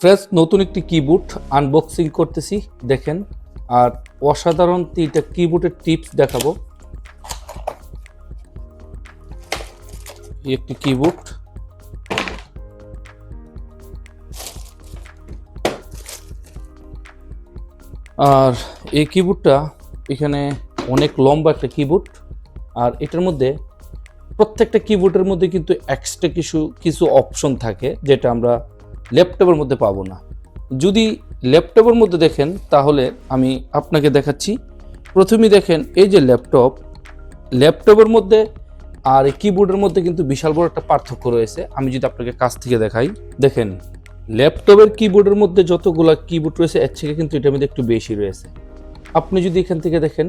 Fresh, নতুন একটি keyboard unboxing করতেছি, দেখেন। আর অসাধারণ তিনটা কিবোর্ডের টিপস দেখাবো। একটি কিবোর্ড আর এই কিবোর্ডটা এখানে অনেক লম্বা একটা কিবোর্ড আর এটার মধ্যে প্রত্যেকটা কিবোর্ডের মধ্যে কিন্তু এক্সট্রা কিছু কিছু অপশন থাকে, যেটা আমরা ল্যাপটপের মধ্যে পাবো না। যদি ল্যাপটপের মধ্যে দেখেন, তাহলে আমি আপনাকে দেখাচ্ছি। প্রথমেই দেখেন, এই যে ল্যাপটপ, ল্যাপটপের মধ্যে আর কিবোর্ডের মধ্যে কিন্তু বিশাল বড় একটা পার্থক্য রয়েছে। আমি যদি আপনাকে কাছ থেকে দেখাই, দেখেন, ল্যাপটপের কিবোর্ডের মধ্যে যতগুলা কিবোর্ড রয়েছে, এর থেকে কিন্তু এটার মধ্যে একটু বেশি রয়েছে। আপনি যদি এখান থেকে দেখেন,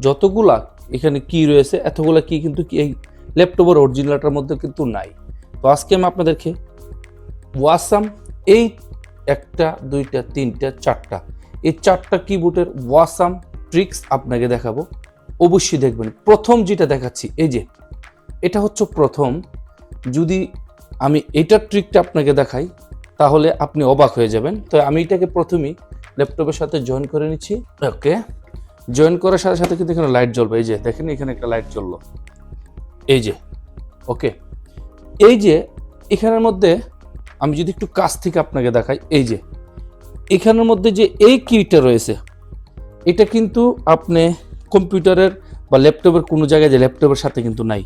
যতগুলা এখানে কি রয়েছে, এতগুলা কি কিন্তু এই ল্যাপটপের অরিজিনালটার মধ্যে কিন্তু নাই। তো আজকে আমি আপনাদেরকে ওয়াসাম, এই একটা, দুইটা, তিনটা, চারটা। এই চারটা কিবোর্ডের ওয়াসাম ট্রিক্স আপনাকে দেখাবো। অবশ্যই দেখবেন। প্রথম যেটা দেখাচ্ছি, এই যে, এটা হচ্ছে প্রথম। যদি আমি এটার ট্রিকটা আপনাকে দেখাই, তাহলে আপনি অবাক হয়ে যাবেন। তো আমি এটাকে প্রথমেই ল্যাপটপের সাথে জয়েন করে নিচ্ছি। ওকে জয়েন করার সাথে সাথে কিন্তু এখানে লাইট জ্বলবে। এই যে, দেখেন, এখানে একটা লাইট জ্বললো। এই যে, ওকে। এই যে, এখানের মধ্যে আমি যদি একটু কাছ থেকে আপনাকে দেখাই, এই যে, এখানের মধ্যে যে এই কিটা রয়েছে, এটা কিন্তু আপনি কম্পিউটারের বা ল্যাপটপের কোনো জায়গায় যে ল্যাপটপের সাথে কিন্তু নাই।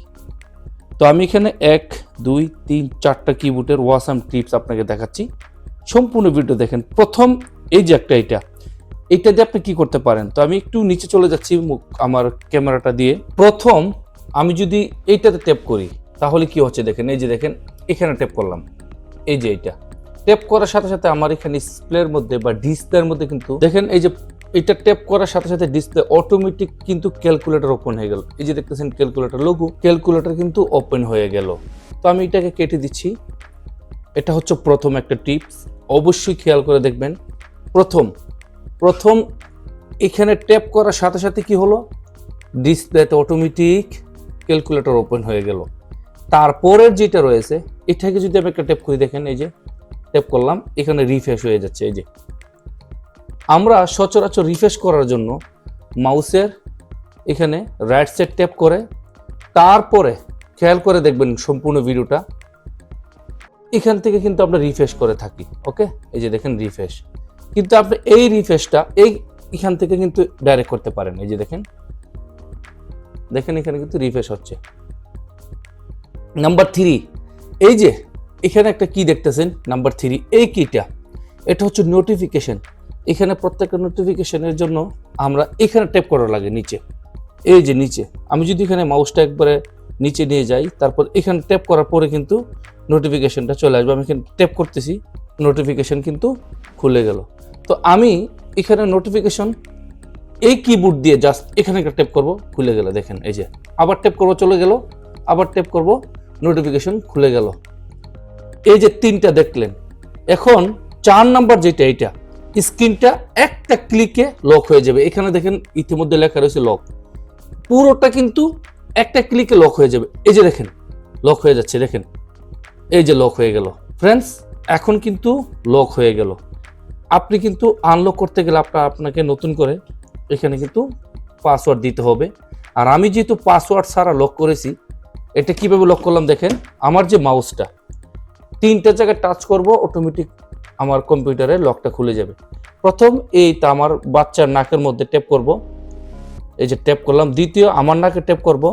তো আমি এখানে এক, দুই, তিন, চারটা কিবোর্ডের ওয়াসাম টিপস আপনাকে দেখাচ্ছি। সম্পূর্ণ ভিডিও দেখেন। প্রথম এই যে একটা এটা এটা দিয়ে আপনি কি করতে পারেন? তো আমি একটু নিচে চলে যাচ্ছি আমার ক্যামেরাটা দিয়ে। প্রথম আমি যদি এইটাতে ট্যাপ করি, তাহলে কি হচ্ছে দেখেন? এই যে দেখেন, এখানে ট্যাপ করলাম। এই যে এটা। টেপ করার সাথে সাথে আমার এখানে ডিসপ্লের মধ্যে বা ডিসপ্লের মধ্যে কিন্তু দেখেন এই যে এটা টেপ করার সাথে সাথে ডিসপ্লে অটোমেটিক কিন্তু ক্যালকুলেটর ওপেন হয়ে গেল। এই যে দেখতেছেন ক্যালকুলেটর লোগো ক্যালকুলেটর কিন্তু ওপেন হয়ে গেল। তো আমি এটাকে কেটে দিচ্ছি। এটা হচ্ছে প্রথম একটা টিপস অবশ্যই খেয়াল করে দেখবেন। প্রথম প্রথম এখানে ট্যাপ করার সাথে সাথে কি হলো? ডিসপ্লেতে অটোমেটিক ক্যালকুলেটর ওপেন হয়ে গেল। তারপরের যেটা রয়েছে, এটাকে যদি আমি একটা ট্যাপ করি দেখেন, এই যে ট্যাপ করলাম, এখানে রিফ্রেশ হয়ে যাচ্ছে, এই যে। আমরা সচরাচর রিফ্রেশ করার জন্য মাউসের এখানে রাইট সাইড ট্যাপ করে, তারপরে খেয়াল করে দেখবেন সম্পূর্ণ ভিডিওটা। এখান থেকে কিন্তু আমরা রিফ্রেশ করে থাকি ওকে এই যে দেখেন রিফ্রেশ কিন্তু আপনি এই রিফ্রেশটা এই এখান থেকে কিন্তু ডাইরেক্ট করতে পারেন, এই যে দেখেন। দেখেন এখানে কিন্তু রিফ্রেশ হচ্ছে। নাম্বার থ্রি এই যে এখানে একটা কি দেখতেছেন নাম্বার থ্রি এই কিটা এটা হচ্ছে নোটিফিকেশন এখানে প্রত্যেকটা নোটিফিকেশনের জন্য আমরা এখানে ট্যাপ করা লাগে নিচে। এই যে নিচে, আমি যদি এখানে মাউসটা একবারে নিচে নিয়ে যাই, তারপর এখানে ট্যাপ করার পরে কিন্তু নোটিফিকেশনটা চলে আসবে। আমি এখানে ট্যাপ করতেছি নোটিফিকেশন কিন্তু খুলে গেল। তো আমি এখানে নোটিফিকেশন এই কিবোর্ড দিয়ে জাস্ট এখানে একটা ট্যাপ করব, খুলে গেল। দেখেন, এই যে, আবার ট্যাপ করব, চলে গেল, আবার ট্যাপ করব নোটিফিকেশন খুলে গেল। এই যে তিনটা দেখলেন, এখন চার নাম্বার যেটা এইটা, স্ক্রিনটা একটা ক্লিকে লক হয়ে যাবে। এখানে দেখেন ইতিমধ্যে লেখা রয়েছে লক পুরোটা কিন্তু একটা ক্লিকে লক হয়ে যাবে। এই যে দেখেন লক হয়ে যাচ্ছে, দেখেন। এই যে লক হয়ে গেল। ফ্রেন্ডস এখন কিন্তু লক হয়ে গেল। আপনি কিন্তু আনলক করতে গেলে আপনার, আপনাকে নতুন করে এখানে কিন্তু পাসওয়ার্ড দিতে হবে। আর আমি যেহেতু পাসওয়ার্ড ছাড়া লক করেছি এটা কীভাবে লক করলাম দেখেন? আমার যে মাউসটা তিনটা জায়গায় টাচ করব অটোমেটিক আমার কম্পিউটারে লকটা খুলে যাবে। প্রথম এই তা আমার বাচ্চার নাকের মধ্যে ট্যাপ করব। এই যে ট্যাপ করলাম। দ্বিতীয়, আমার নাকে ট্যাপ করব।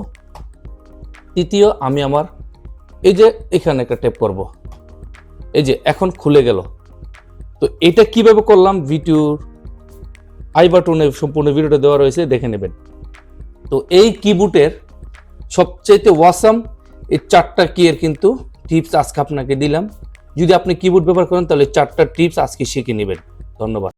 তৃতীয়, আমি আমার এই যে এখানে একটা ট্যাপ করব। এই যে এখন খুলে গেল। তো এটা কীভাবে করলাম? ভিডিওর আই বাটনে সম্পূর্ণ ভিডিওটা দেওয়া রয়েছে, দেখে নেবেন। তো এই কিবোর্ডের সবচেয়ে ওয়াসাম এই চারটা কিয়ের কিন্তু টিপস আজকে আপনাকে দিলাম। যদি আপনি কিবোর্ড ব্যবহার করেন, তাহলে চারটা টিপস আজকে শিখে নেবেন। ধন্যবাদ।